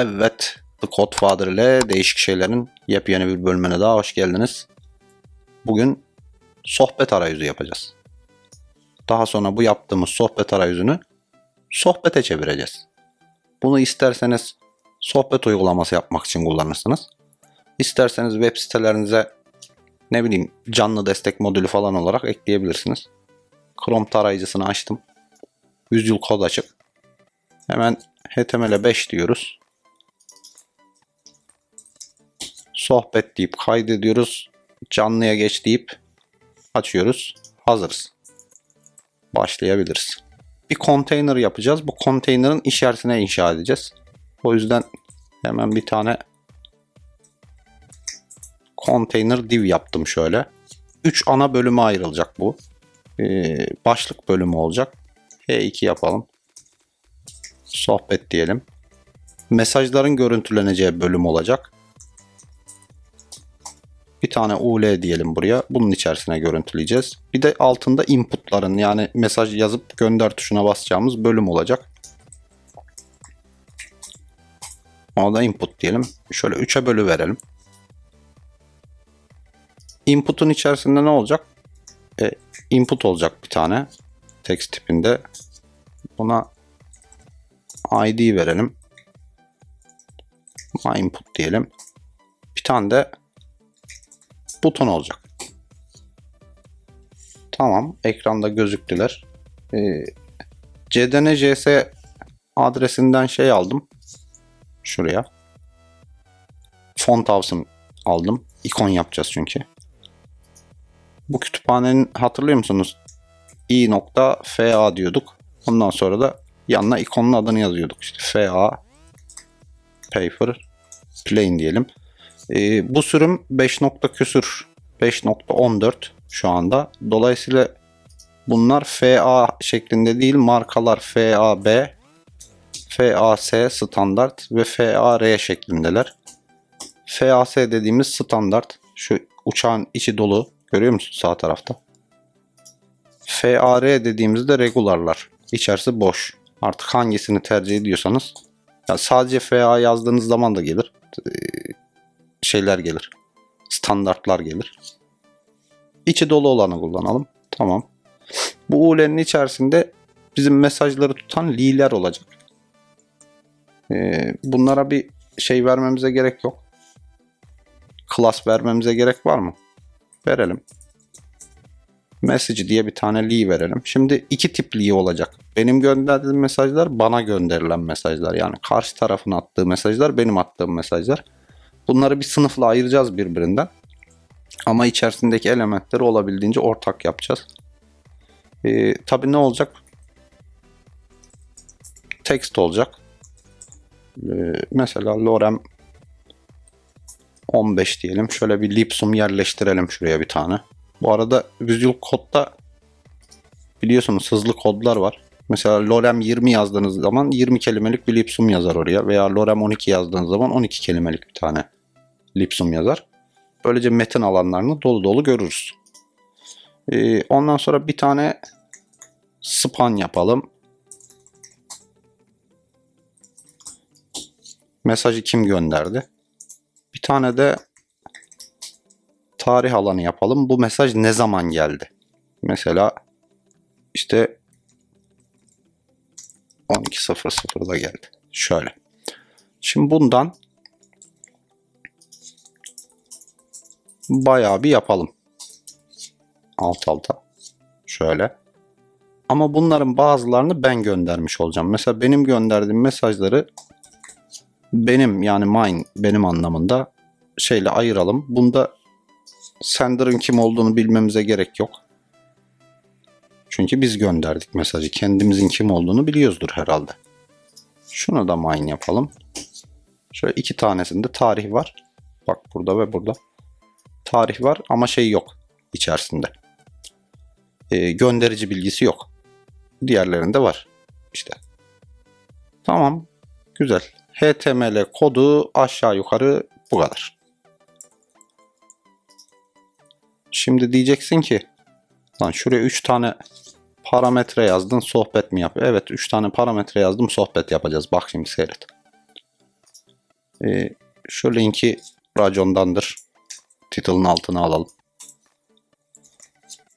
Evet, The Godfather ile değişik şeylerin yepyeni bir bölümüne daha hoş geldiniz. Bugün sohbet arayüzü yapacağız. Daha sonra bu yaptığımız sohbet arayüzünü sohbete çevireceğiz. Bunu isterseniz sohbet uygulaması yapmak için kullanırsınız. İsterseniz web sitelerinize ne bileyim canlı destek modülü falan olarak ekleyebilirsiniz. Chrome tarayıcısını açtım. Visual kod açık. Hemen HTML 5 diyoruz. Sohbet deyip kaydediyoruz. Canlıya geç deyip açıyoruz. Hazırız. Başlayabiliriz. Bir container yapacağız. Bu container'ın içerisine inşa edeceğiz. O yüzden hemen bir tane container div yaptım şöyle. 3 ana bölüme ayrılacak bu. Ee, başlık bölümü olacak. H2 yapalım. Sohbet diyelim. Mesajların görüntüleneceği bölüm olacak. Bir tane UL diyelim buraya. Bunun içerisine görüntüleyeceğiz. Bir de altında inputların yani mesaj yazıp gönder tuşuna basacağımız bölüm olacak. Ona da input diyelim. Şöyle 3'e bölü verelim. Input'un içerisinde ne olacak? E, input olacak bir tane. Text tipinde. Buna ID verelim. My input diyelim. Bir tane de buton olacak. Tamam. Ekranda gözüktüler. Ee, CDN JS adresinden şey aldım. Şuraya. Font house'ım aldım. İkon yapacağız çünkü. Bu kütüphanenin hatırlıyor musunuz? i.fa diyorduk. Ondan sonra da yanına ikonun adını yazıyorduk. İşte fa paper plain diyelim. Ee, bu sürüm 5 nokta küsür 5.14 şu anda. Dolayısıyla bunlar FA şeklinde değil markalar FAB, FAS standart ve FAR şeklindeler. FAS dediğimiz standart şu uçağın içi dolu görüyor musun sağ tarafta? FAR dediğimizde regularlar. İçerisi boş. Artık hangisini tercih ediyorsanız. Ya sadece FA yazdığınız zaman da gelir. Şeyler gelir. Standartlar gelir. İçi dolu olanı kullanalım. Tamam. Bu UL'nin içerisinde bizim mesajları tutan li'ler olacak. Ee, bunlara bir şey vermemize gerek yok. Class vermemize gerek var mı? Verelim. Message diye bir tane li verelim. Şimdi iki tip li olacak. Benim gönderdiğim mesajlar bana gönderilen mesajlar. Yani karşı tarafın attığı mesajlar benim attığım mesajlar. Bunları bir sınıfla ayıracağız birbirinden. Ama içerisindeki elementleri olabildiğince ortak yapacağız. Ee, tabii ne olacak? Text olacak. Ee, mesela lorem 15 diyelim. Şöyle bir lipsum yerleştirelim şuraya bir tane. Bu arada Visual Code'da biliyorsunuz hızlı kodlar var. Mesela lorem 20 yazdığınız zaman 20 kelimelik bir lipsum yazar oraya. Veya lorem 12 yazdığınız zaman 12 kelimelik bir tane lipsum yazar. Böylece metin alanlarını dolu dolu görürüz. Ee, ondan sonra bir tane span yapalım. Mesajı kim gönderdi? Bir tane de tarih alanı yapalım. Bu mesaj ne zaman geldi? Mesela işte 12.00'da geldi. Şöyle. Şimdi bundan bayağı bir yapalım. Alt alta. Şöyle. Ama bunların bazılarını ben göndermiş olacağım. Mesela benim gönderdiğim mesajları benim yani mine benim anlamında şeyle ayıralım. Bunda sender'ın kim olduğunu bilmemize gerek yok. Çünkü biz gönderdik mesajı. Kendimizin kim olduğunu biliyoruzdur herhalde. Şunu da mine yapalım. Şöyle iki tanesinde tarih var. Bak burada ve burada. Tarih var ama şey yok içerisinde. Ee, gönderici bilgisi yok. Diğerlerinde var. İşte. Tamam. Güzel. HTML kodu aşağı yukarı bu kadar. Şimdi diyeceksin ki lan şuraya 3 tane parametre yazdın sohbet mi yapıyor? Evet 3 tane parametre yazdım sohbet yapacağız. Bak şimdi seyret. Ee, şu linki racondandır. Title'ın altına alalım.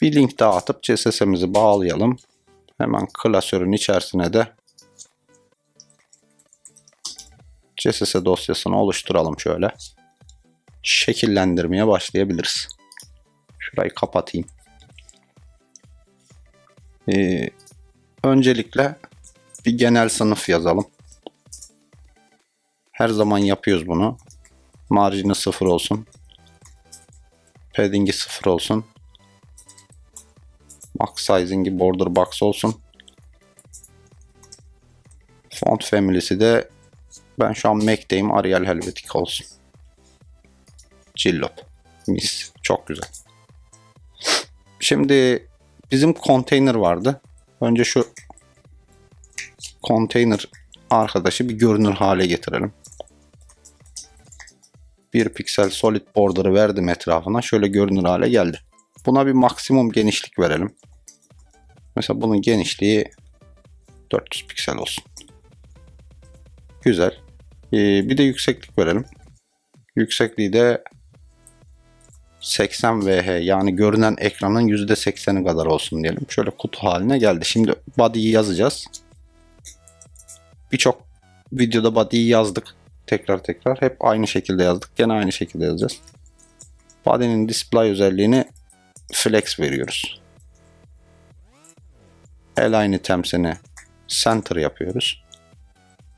Bir link daha atıp CSS'imizi bağlayalım. Hemen klasörün içerisine de CSS dosyasını oluşturalım şöyle. Şekillendirmeye başlayabiliriz. Şurayı kapatayım. Ee, öncelikle bir genel sınıf yazalım. Her zaman yapıyoruz bunu. Marjini sıfır olsun. Padding'i sıfır olsun. Max sizing'i border box olsun. Font family'si de ben şu an Mac'teyim. Arial Helvetic olsun. Cillop. Mis. Çok güzel. Şimdi bizim container vardı. Önce şu container arkadaşı bir görünür hale getirelim. Bir piksel solid border'ı verdim etrafına. Şöyle görünür hale geldi. Buna bir maksimum genişlik verelim. Mesela bunun genişliği 400 piksel olsun. Güzel. Ee, bir de yükseklik verelim. Yüksekliği de 80 VH yani görünen ekranın %80'i kadar olsun diyelim. Şöyle kutu haline geldi. Şimdi body'yi yazacağız. Birçok videoda body'yi yazdık. Tekrar tekrar. Hep aynı şekilde yazdık. Gene aynı şekilde yazacağız. Body'nin display özelliğini flex veriyoruz. Align items'ini center yapıyoruz.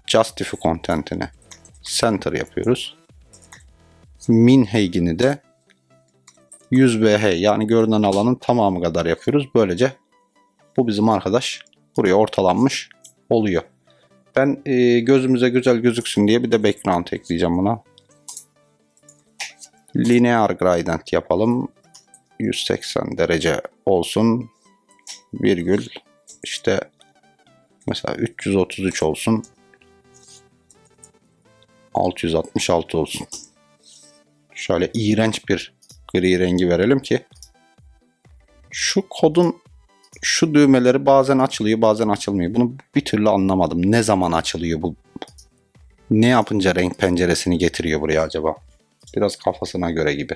Justify content'ini center yapıyoruz. Min heig'ini de 100 BH yani görünen alanın tamamı kadar yapıyoruz. Böylece bu bizim arkadaş buraya ortalanmış oluyor. Ben e, gözümüze güzel gözüksün diye bir de background ekleyeceğim buna. Linear gradient yapalım. 180 derece olsun. Virgül işte mesela 333 olsun. 666 olsun. Şöyle iğrenç bir gri rengi verelim ki şu kodun şu düğmeleri bazen açılıyor bazen açılmıyor. Bunu bir türlü anlamadım. Ne zaman açılıyor bu? Ne yapınca renk penceresini getiriyor buraya acaba? Biraz kafasına göre gibi.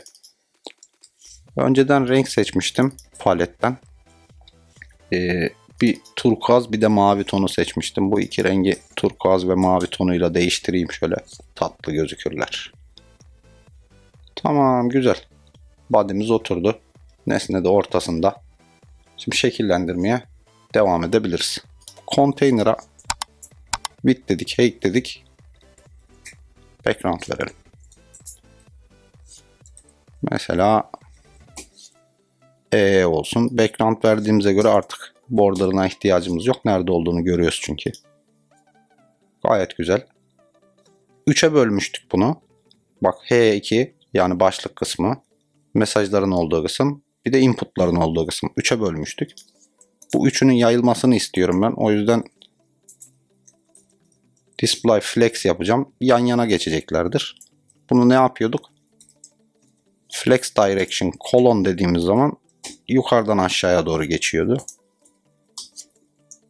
Önceden renk seçmiştim paletten. Ee, bir turkuaz bir de mavi tonu seçmiştim. Bu iki rengi turkuaz ve mavi tonuyla değiştireyim şöyle tatlı gözükürler. Tamam güzel. Body'miz oturdu. Nesne de ortasında. Şimdi şekillendirmeye devam edebiliriz. Container'a width dedik, height dedik. Background verelim. Mesela E olsun. Background verdiğimize göre artık border'ına ihtiyacımız yok. Nerede olduğunu görüyoruz çünkü. Gayet güzel. 3'e bölmüştük bunu. Bak H2 yani başlık kısmı. Mesajların olduğu kısım. Bir de inputların olduğu kısım. 3'e bölmüştük. Bu üçünün yayılmasını istiyorum ben. O yüzden display flex yapacağım. Yan yana geçeceklerdir. Bunu ne yapıyorduk? Flex direction colon dediğimiz zaman yukarıdan aşağıya doğru geçiyordu.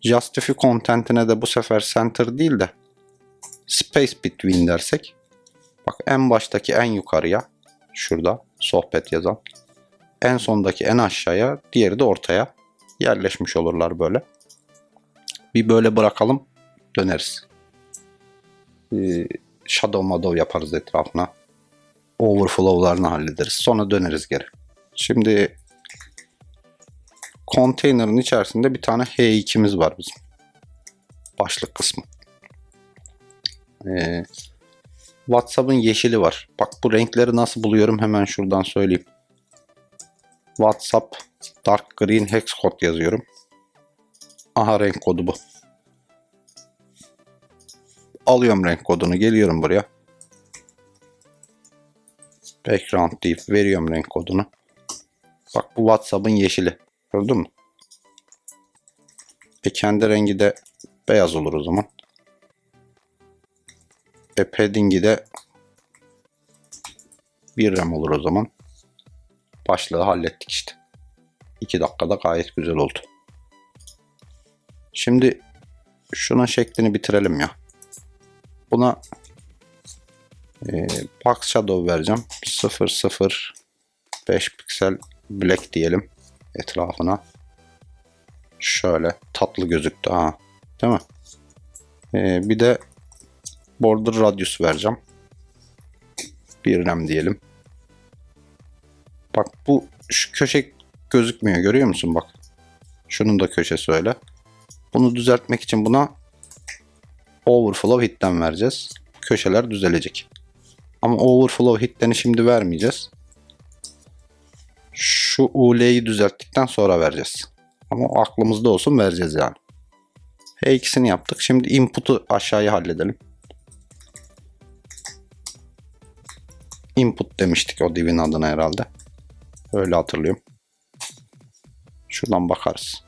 Justify content'ine de bu sefer center değil de space between dersek bak en baştaki en yukarıya şurada sohbet yazan en sondaki en aşağıya diğeri de ortaya yerleşmiş olurlar böyle. Bir böyle bırakalım döneriz. Ee, shadow madow yaparız etrafına. Overflow'larını hallederiz. Sonra döneriz geri. Şimdi konteynerin içerisinde bir tane H2'miz var bizim. Başlık kısmı. Ee, WhatsApp'ın yeşili var. Bak bu renkleri nasıl buluyorum hemen şuradan söyleyeyim. WhatsApp Dark Green Hex Code yazıyorum. Aha renk kodu bu. Alıyorum renk kodunu geliyorum buraya. Background deyip veriyorum renk kodunu. Bak bu WhatsApp'ın yeşili. Gördün mü? E kendi rengi de beyaz olur o zaman. E padding'i de bir rem olur o zaman. Başlığı hallettik işte. 2 dakikada gayet güzel oldu. Şimdi şunun şeklini bitirelim ya. Buna Ee, box shadow vereceğim. 0 0 5 piksel black diyelim etrafına. Şöyle tatlı gözüktü ha. Değil mi? Ee, bir de border radius vereceğim. Bir rem diyelim. Bak bu şu köşe gözükmüyor görüyor musun bak. Şunun da köşesi öyle. Bunu düzeltmek için buna overflow hit'ten vereceğiz. Köşeler düzelecek. Ama overflow hit'ten şimdi vermeyeceğiz. Şu UL'yi düzelttikten sonra vereceğiz. Ama aklımızda olsun vereceğiz yani. Her ikisini yaptık. Şimdi input'u aşağıya halledelim. Input demiştik o divin adına herhalde. Öyle hatırlıyorum. Şuradan bakarız.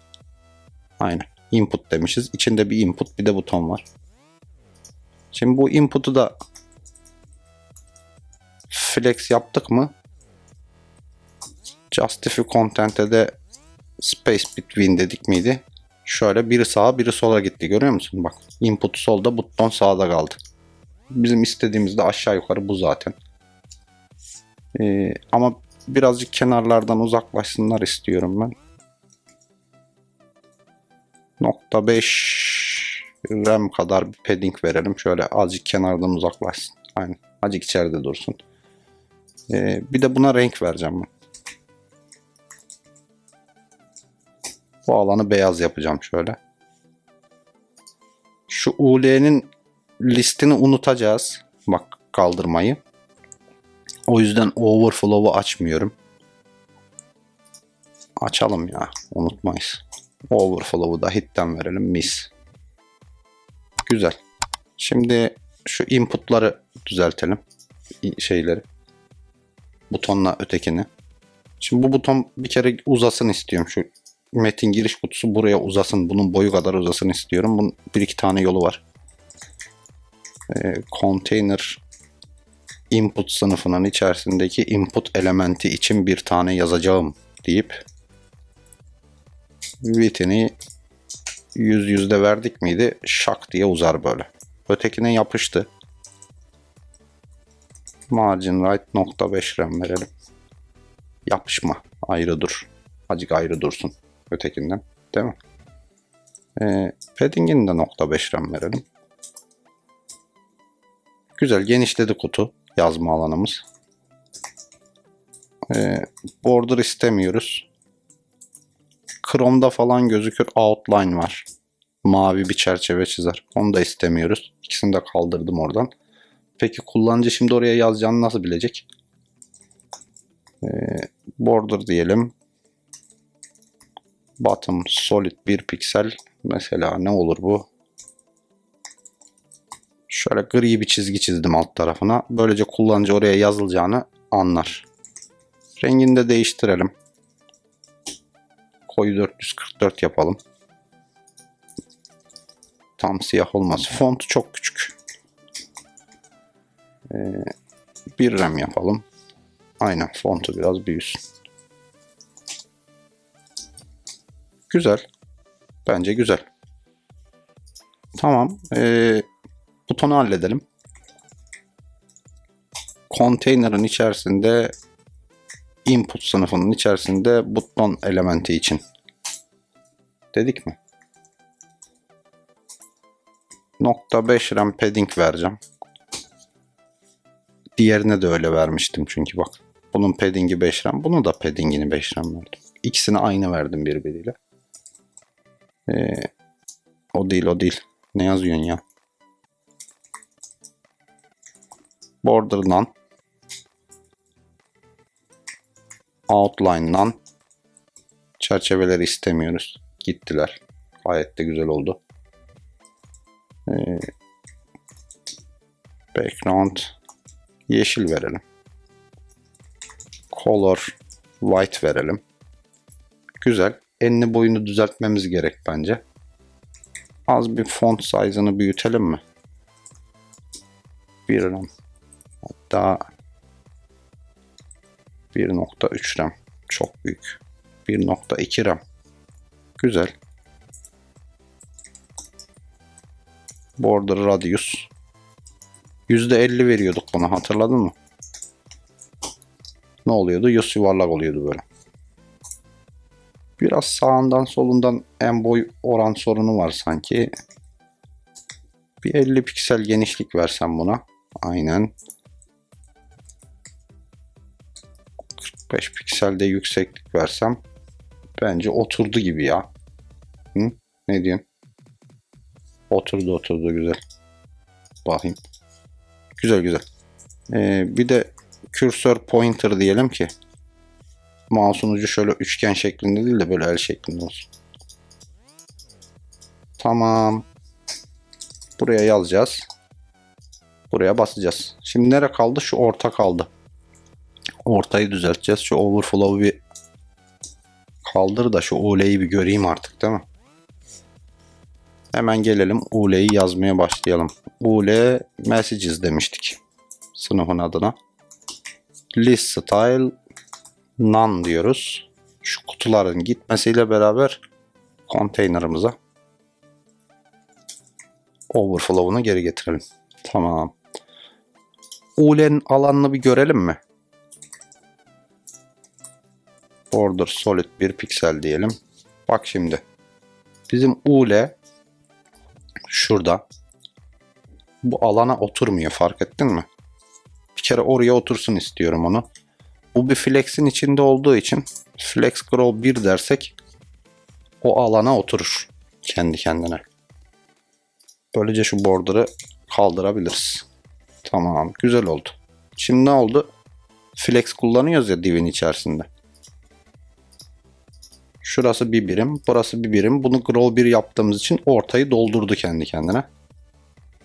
Aynen. Input demişiz. İçinde bir input bir de buton var. Şimdi bu input'u da flex yaptık mı? Justify content'e de space between dedik miydi? Şöyle biri sağa biri sola gitti görüyor musun? Bak input solda buton sağda kaldı. Bizim istediğimiz de aşağı yukarı bu zaten. Ee, ama birazcık kenarlardan uzaklaşsınlar istiyorum ben. Nokta 5 RAM kadar bir padding verelim. Şöyle azıcık kenardan uzaklaşsın. Aynen. Azıcık içeride dursun. Ee, bir de buna renk vereceğim ben. Bu alanı beyaz yapacağım şöyle. Şu UL'nin listini unutacağız. Bak kaldırmayı. O yüzden overflow'u açmıyorum. Açalım ya. Unutmayız. Overflow'u da hitten verelim. Mis. Güzel. Şimdi şu input'ları düzeltelim. Şeyleri. Butonla ötekini. Şimdi bu buton bir kere uzasın istiyorum. Şu metin giriş kutusu buraya uzasın. Bunun boyu kadar uzasın istiyorum. Bunun bir iki tane yolu var. Ee, container input sınıfının içerisindeki input elementi için bir tane yazacağım deyip width'ini 100 yüzde verdik miydi? Şak diye uzar böyle. Ötekine yapıştı. Margin right nokta 5 rem verelim. Yapışma. Ayrı dur. Azıcık ayrı dursun. Ötekinden. Değil mi? Ee, padding'ini de nokta 5 rem verelim. Güzel genişledi kutu yazma alanımız. Ee, border istemiyoruz. Chrome'da falan gözükür outline var. Mavi bir çerçeve çizer. Onu da istemiyoruz. İkisini de kaldırdım oradan. Peki kullanıcı şimdi oraya yazacağını nasıl bilecek? Ee, border diyelim. Bottom solid 1 piksel. Mesela ne olur bu? Şöyle gri bir çizgi çizdim alt tarafına. Böylece kullanıcı oraya yazılacağını anlar. Rengini de değiştirelim. Koyu 444 yapalım. Tam siyah olmaz. Font çok küçük. Ee, bir rem yapalım. Aynen fontu biraz büyüsün. Güzel. Bence güzel. Tamam. Ee, butonu halledelim. Container'ın içerisinde input sınıfının içerisinde buton elementi için. Dedik mi? Nokta 5 RAM padding vereceğim. Diğerine de öyle vermiştim çünkü bak. Bunun paddingi 5 RAM. Bunu da paddingini 5 RAM verdim. İkisini aynı verdim birbiriyle. Ee, o değil o değil. Ne yazıyorsun ya? Border'dan Outline'dan çerçeveleri istemiyoruz. Gittiler. Gayet de güzel oldu. Ee, background yeşil verelim. Color white verelim. Güzel. Enli boyunu düzeltmemiz gerek bence. Az bir font size'ını büyütelim mi? Bir RAM. Hatta 1.3 RAM. Çok büyük. 1.2 RAM. Güzel. Border radius %50 veriyorduk buna hatırladın mı? Ne oluyordu? Yüz yuvarlak oluyordu böyle. Biraz sağından solundan en boy oran sorunu var sanki. Bir 50 piksel genişlik versem buna. Aynen. 45 pikselde yükseklik versem bence oturdu gibi ya. Hı? Ne diyorsun? Oturdu oturdu güzel. Bakayım. Güzel güzel. Ee, bir de cursor pointer diyelim ki mouse'un ucu şöyle üçgen şeklinde değil de böyle el şeklinde olsun. Tamam. Buraya yazacağız. Buraya basacağız. Şimdi nere kaldı? Şu orta kaldı. Ortayı düzelteceğiz. Şu overflow'u bir kaldır da şu UL'yi bir göreyim artık değil mi? Hemen gelelim UL'yi yazmaya başlayalım. UL messages demiştik. Sınıfın adına. List style none diyoruz. Şu kutuların gitmesiyle beraber container'ımıza overflow'unu geri getirelim. Tamam. UL'nin alanını bir görelim mi? Border solid 1 piksel diyelim. Bak şimdi. Bizim UL şurada. Bu alana oturmuyor fark ettin mi? Bir kere oraya otursun istiyorum onu. Bu bir flex'in içinde olduğu için flex grow 1 dersek o alana oturur kendi kendine. Böylece şu border'ı kaldırabiliriz. Tamam güzel oldu. Şimdi ne oldu? Flex kullanıyoruz ya divin içerisinde. Şurası bir birim, burası bir birim. Bunu grow 1 yaptığımız için ortayı doldurdu kendi kendine.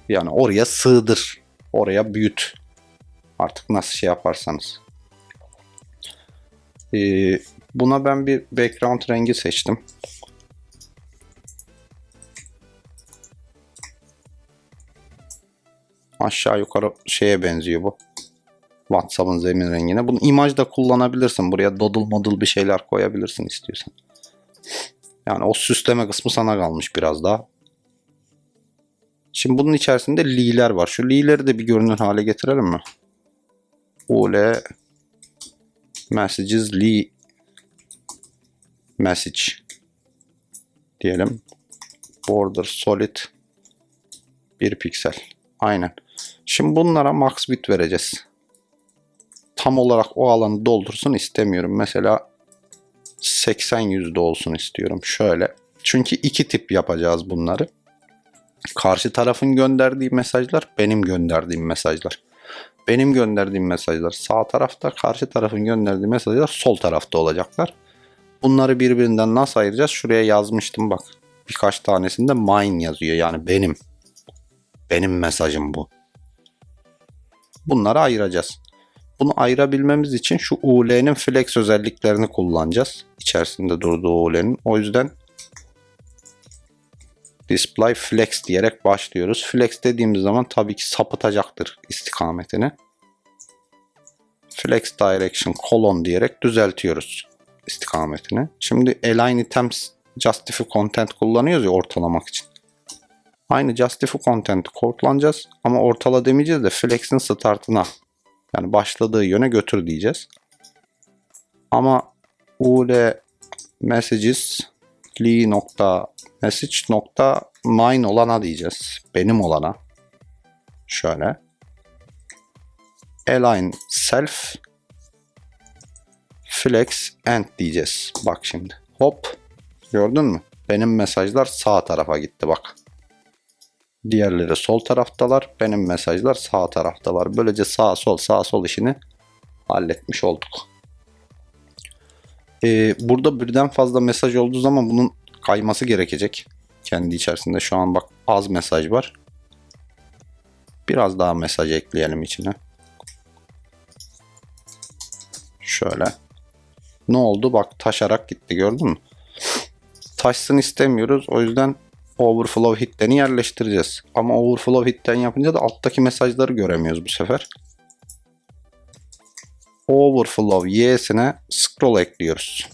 Yani oraya sığdır. Oraya büyüt. Artık nasıl şey yaparsanız. Ee, buna ben bir background rengi seçtim. Aşağı yukarı şeye benziyor bu. WhatsApp'ın zemin rengine. Bunu imajda kullanabilirsin. Buraya doodle model bir şeyler koyabilirsin istiyorsan. Yani o süsleme kısmı sana kalmış biraz daha. Şimdi bunun içerisinde li'ler var. Şu li'leri de bir görünür hale getirelim mi? Ule messages li message diyelim. Border solid 1 piksel. Aynen. Şimdi bunlara max bit vereceğiz. Tam olarak o alanı doldursun istemiyorum. Mesela 80 yüzde olsun istiyorum. Şöyle. Çünkü iki tip yapacağız bunları. Karşı tarafın gönderdiği mesajlar benim gönderdiğim mesajlar. Benim gönderdiğim mesajlar sağ tarafta, karşı tarafın gönderdiği mesajlar sol tarafta olacaklar. Bunları birbirinden nasıl ayıracağız? Şuraya yazmıştım bak. Birkaç tanesinde mine yazıyor yani benim. Benim mesajım bu. Bunları ayıracağız. Bunu ayırabilmemiz için şu UL'nin flex özelliklerini kullanacağız. İçerisinde durduğu UL'nin. O yüzden display flex diyerek başlıyoruz. Flex dediğimiz zaman tabii ki sapıtacaktır istikametini. Flex direction colon diyerek düzeltiyoruz istikametini. Şimdi align items justify content kullanıyoruz ya ortalamak için. Aynı justify content kullanacağız ama ortala demeyeceğiz de flex'in startına yani başladığı yöne götür diyeceğiz. Ama ul messages li nokta message nokta mine olana diyeceğiz. Benim olana. Şöyle. Align self flex end diyeceğiz. Bak şimdi. Hop. Gördün mü? Benim mesajlar sağ tarafa gitti bak. Diğerleri sol taraftalar. Benim mesajlar sağ taraftalar. Böylece sağ sol sağ sol işini halletmiş olduk. Ee, burada birden fazla mesaj olduğu zaman bunun kayması gerekecek. Kendi içerisinde şu an bak az mesaj var. Biraz daha mesaj ekleyelim içine. Şöyle. Ne oldu? Bak taşarak gitti gördün mü? Taşsın istemiyoruz. O yüzden overflow hit'lerini yerleştireceğiz. Ama overflow hit'ten yapınca da alttaki mesajları göremiyoruz bu sefer. Overflow y'sine scroll ekliyoruz.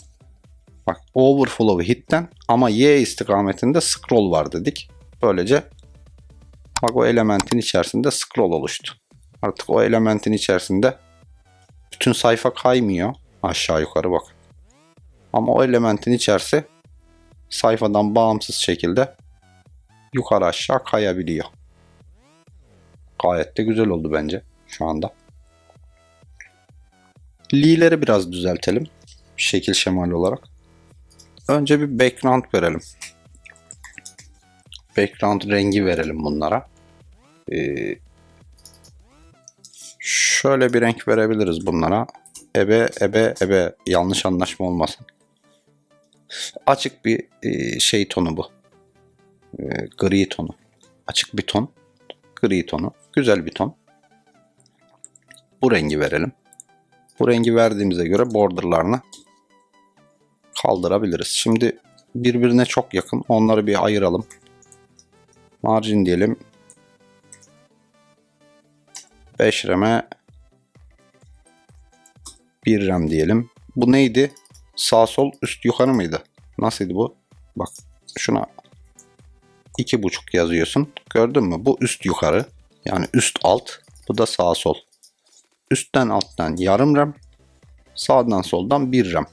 Bak overflow hit'ten ama y istikametinde scroll var dedik. Böylece bak o elementin içerisinde scroll oluştu. Artık o elementin içerisinde bütün sayfa kaymıyor aşağı yukarı bak. Ama o elementin içerisi sayfadan bağımsız şekilde yukarı aşağı kayabiliyor. Gayet de güzel oldu bence şu anda. Li'leri biraz düzeltelim. Şekil şemal olarak. Önce bir background verelim. Background rengi verelim bunlara. Ee, şöyle bir renk verebiliriz bunlara. Ebe, ebe, ebe. Yanlış anlaşma olmasın. Açık bir e, şey tonu bu. E, gri tonu. Açık bir ton. Gri tonu. Güzel bir ton. Bu rengi verelim. Bu rengi verdiğimize göre borderlarını kaldırabiliriz. Şimdi birbirine çok yakın. Onları bir ayıralım. Margin diyelim. 5 reme 1 rem diyelim. Bu neydi? Sağ sol üst yukarı mıydı? Nasıldı bu? Bak şuna iki buçuk yazıyorsun. Gördün mü? Bu üst yukarı. Yani üst alt. Bu da sağ sol. Üstten alttan yarım rem. Sağdan soldan bir rem.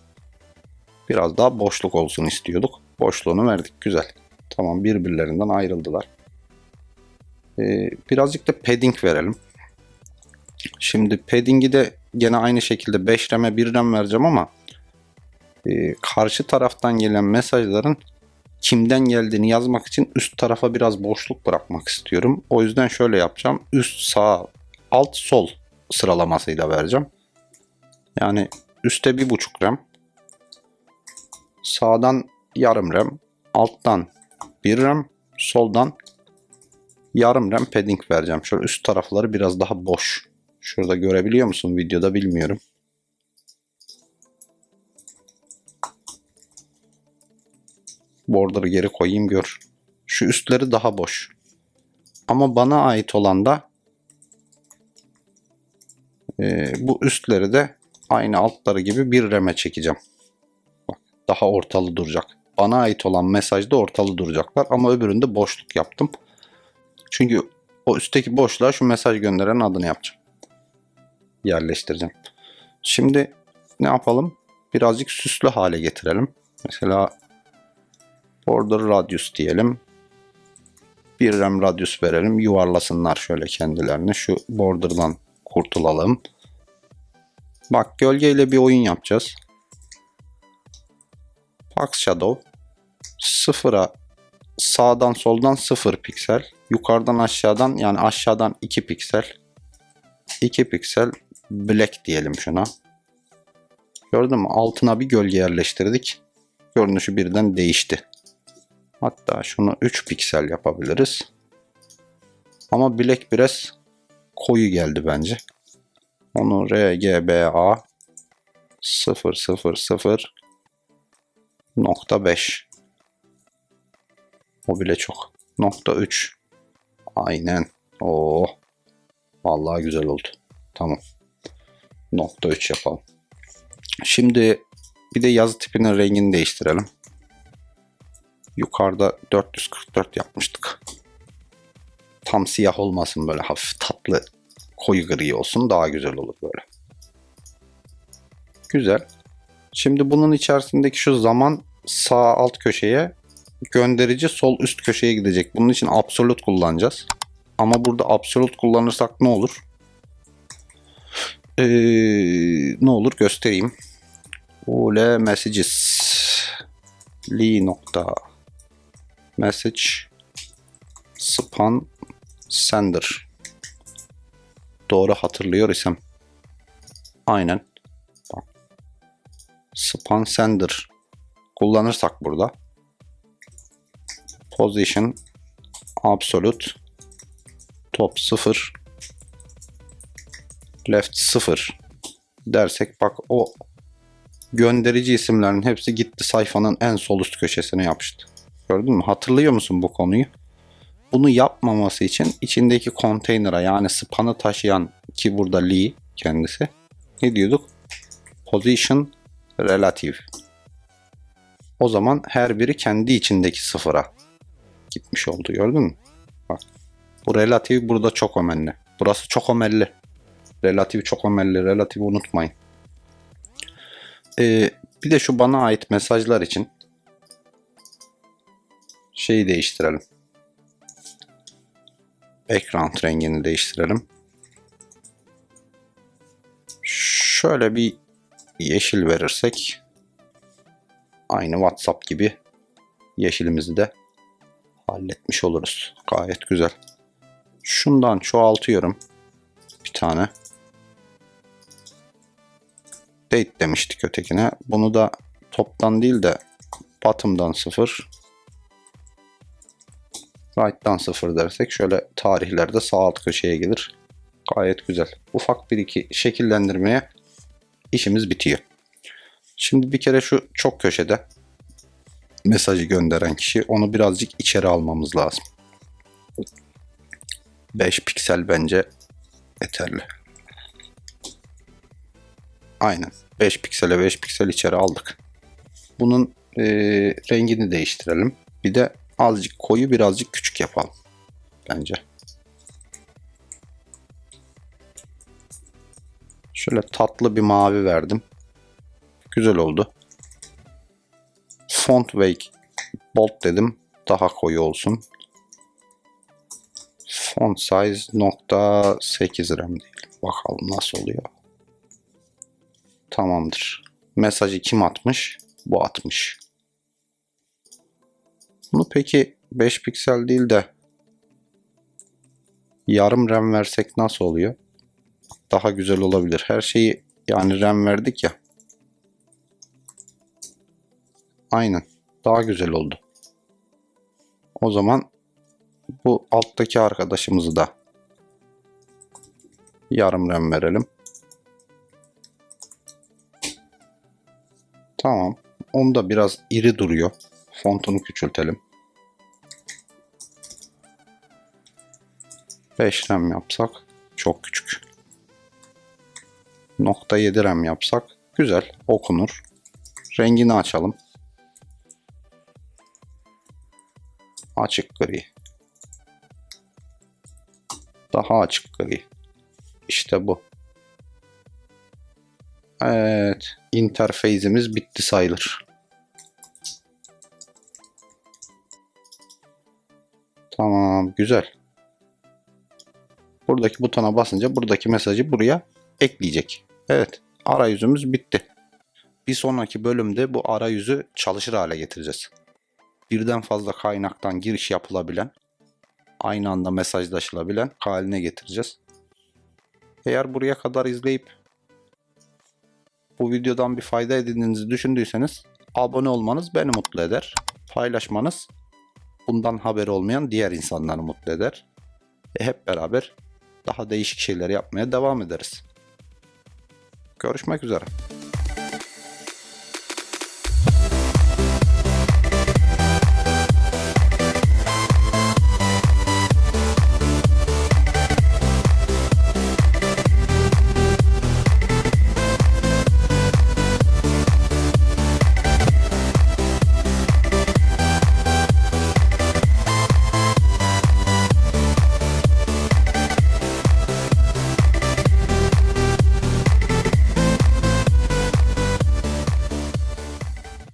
Biraz daha boşluk olsun istiyorduk. Boşluğunu verdik. Güzel. Tamam birbirlerinden ayrıldılar. Ee, birazcık da padding verelim. Şimdi padding'i de gene aynı şekilde 5 reme 1 rem vereceğim ama e, karşı taraftan gelen mesajların kimden geldiğini yazmak için üst tarafa biraz boşluk bırakmak istiyorum. O yüzden şöyle yapacağım. Üst sağ alt sol sıralamasıyla vereceğim. Yani üstte bir buçuk rem. Sağdan yarım rem. Alttan bir rem. Soldan yarım rem padding vereceğim. Şöyle üst tarafları biraz daha boş. Şurada görebiliyor musun videoda bilmiyorum. Border'ı geri koyayım gör. Şu üstleri daha boş. Ama bana ait olan da e, bu üstleri de aynı altları gibi bir reme çekeceğim. Bak, daha ortalı duracak. Bana ait olan mesajda ortalı duracaklar ama öbüründe boşluk yaptım. Çünkü o üstteki boşluğa şu mesaj gönderen adını yapacağım. Yerleştireceğim. Şimdi ne yapalım? Birazcık süslü hale getirelim. Mesela border radius diyelim. Bir rem radius verelim. Yuvarlasınlar şöyle kendilerini. Şu border'dan kurtulalım. Bak gölgeyle bir oyun yapacağız. Box Shadow. Sıfıra sağdan soldan 0 piksel. Yukarıdan aşağıdan yani aşağıdan 2 piksel. 2 piksel black diyelim şuna. Gördün mü? Altına bir gölge yerleştirdik. Görünüşü birden değişti. Hatta şunu 3 piksel yapabiliriz. Ama black biraz koyu geldi bence. Onu RGBA 000 nokta 5 o bile çok. Nokta 3 aynen. Oo. Vallahi güzel oldu. Tamam. Nokta 3 yapalım. Şimdi bir de yazı tipinin rengini değiştirelim. Yukarıda 444 yapmıştık. Tam siyah olmasın böyle hafif tatlı koyu gri olsun daha güzel olur böyle. Güzel. Şimdi bunun içerisindeki şu zaman sağ alt köşeye gönderici sol üst köşeye gidecek. Bunun için absolute kullanacağız. Ama burada absolute kullanırsak ne olur? Ee, ne olur göstereyim. Ule messages li nokta message span sender. Doğru hatırlıyor isem. Aynen. Span sender kullanırsak burada position absolute top 0 left 0 dersek bak o gönderici isimlerin hepsi gitti sayfanın en sol üst köşesine yapıştı. Gördün mü? Hatırlıyor musun bu konuyu? Bunu yapmaması için içindeki konteynere yani span'ı taşıyan ki burada Lee kendisi ne diyorduk? Position relative. O zaman her biri kendi içindeki sıfıra gitmiş oldu gördün mü? Bak bu relative burada çok önemli. Burası çok önemli. Relatif çok önemli. Relatif unutmayın. Ee, bir de şu bana ait mesajlar için şeyi değiştirelim. Ekran rengini değiştirelim. Şöyle bir yeşil verirsek aynı WhatsApp gibi yeşilimizi de halletmiş oluruz. Gayet güzel. Şundan çoğaltıyorum. Bir tane. Date demiştik ötekine. Bunu da toptan değil de bottom'dan 0 right'tan 0 dersek şöyle tarihlerde sağ alt köşeye gelir. Gayet güzel. Ufak bir iki şekillendirmeye işimiz bitiyor. Şimdi bir kere şu çok köşede mesajı gönderen kişi onu birazcık içeri almamız lazım. 5 piksel bence yeterli. Aynen. 5 piksele 5 piksel içeri aldık. Bunun e, rengini değiştirelim. Bir de azıcık koyu birazcık küçük yapalım. Bence. Şöyle tatlı bir mavi verdim. Güzel oldu. Font weight bold dedim. Daha koyu olsun. Font size nokta 8 RAM değil. Bakalım nasıl oluyor. Tamamdır. Mesajı kim atmış? Bu atmış. Bunu peki 5 piksel değil de yarım RAM versek nasıl oluyor? Daha güzel olabilir. Her şeyi yani RAM verdik ya. Aynen. Daha güzel oldu. O zaman bu alttaki arkadaşımızı da yarım RAM verelim. Tamam. Onu da biraz iri duruyor. Fontunu küçültelim. 5 RAM yapsak çok küçük. Nokta 7 RAM yapsak güzel okunur. Rengini açalım. Açık gri. Daha açık gri. İşte bu. Evet. interface'imiz bitti sayılır. Tamam. Güzel. Buradaki butona basınca buradaki mesajı buraya ekleyecek. Evet. Arayüzümüz bitti. Bir sonraki bölümde bu arayüzü çalışır hale getireceğiz. Birden fazla kaynaktan giriş yapılabilen, aynı anda mesajlaşılabilen haline getireceğiz. Eğer buraya kadar izleyip bu videodan bir fayda edindiğinizi düşündüyseniz abone olmanız beni mutlu eder. Paylaşmanız bundan haberi olmayan diğer insanları mutlu eder. Ve hep beraber daha değişik şeyler yapmaya devam ederiz. Görüşmek üzere.